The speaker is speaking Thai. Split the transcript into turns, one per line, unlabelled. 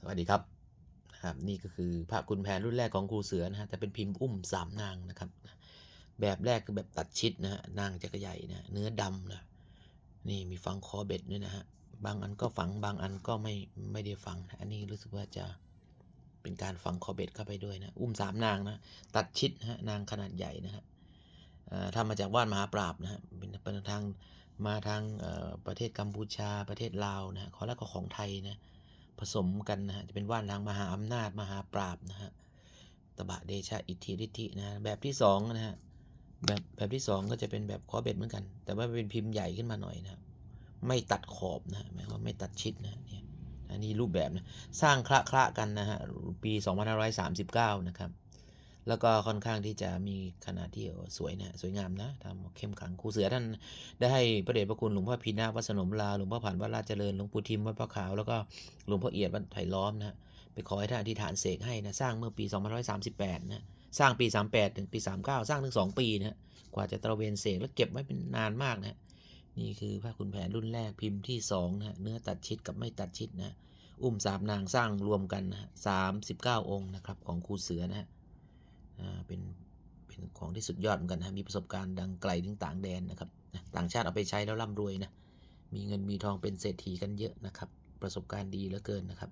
สวัสดีครับนะครับ นี่ก็คือพระคุณแผนรุ่นแรกของครูเสือนะฮะแต่เป็นพิมพ์อุ้มสามนางนะครับ แบบแรกคือแบบตัดชิดนะฮะนางจักรใหญ่นะเนื้อดำนะนี่มีฝังคอเบ็ดด้วยนะฮะบางอันก็ฝังบางอันก็ไม่ไม่ได้ฝังนะอันนี้รู้สึกว่าจะเป็นการฝังคอเบ็ดเข้าไปด้วยนะอุ้มสามนางนะตัดชิดนะฮะนางขนาดใหญ่นะฮะทำมาจากว่านมหาปราบนะฮะเป็นป็นทางมาทางประเทศกัมพูชาประเทศลาวนะฮะขอแล้วก็ของไทยนะ ผสมกันนะฮะจะเป็นว่านทางมหาอำนาจมหาปราบนะฮะตบะเดชะอิทธิฤทธินะฮะแบบที่สองนะฮะแบบแบบที่สองก็จะเป็นแบบขอเบ็ดเหมือนกัน แต่ว่าเป็นพิมพ์ใหญ่ขึ้นมาหน่อยนะครับไม่ตัดขอบนะหมายว่าไม่ตัดชิดนะฮะเนี่ยอันนี้รูปแบบนะสร้างคละคละกันนะฮะปี 2539 นะครับ แล้วก็ค่อนข้างที่จะมีขนาดที่สวยนะสวยงามนะทำเข้มขังครูเสือท่านได้ให้พระเดชพระคุณหลวงพ่อพีนาวัดสนมลาหลวงพ่อผ่านวัดราชเจริญหลวงปู่ทิมวัดพระขาวแล้วก็หลวงพ่อเอียดวัดไผ่ล้อมนะไปขอให้ท่านอธิษฐานเสกให้นะสร้างเมื่อปี2538นะสร้างปี 38 ถึงปี 39 สร้างถึง 2 ปีนะกว่าจะตระเวนเสกแล้วเก็บไว้เป็นนานมากนะนี่คือพระคุณแผนรุ่นแรกพิมพ์ที่2นะฮะเนื้อตัดชิดกับไม่ตัดชิดนะอุ้มสามนางสร้างรวมกันนะฮะ39องค์นะครับของครูเสือนะฮะ เป็นเป็นของที่สุดยอดเหมือนกันนะมีประสบการณ์ดังไกลถึงต่างแดนนะครับต่างชาติเอาไปใช้แล้วร่ำรวยนะมีเงินมีทองเป็นเศรษฐีกันเยอะนะครับ ประสบการณ์ดีเหลือเกินนะครับ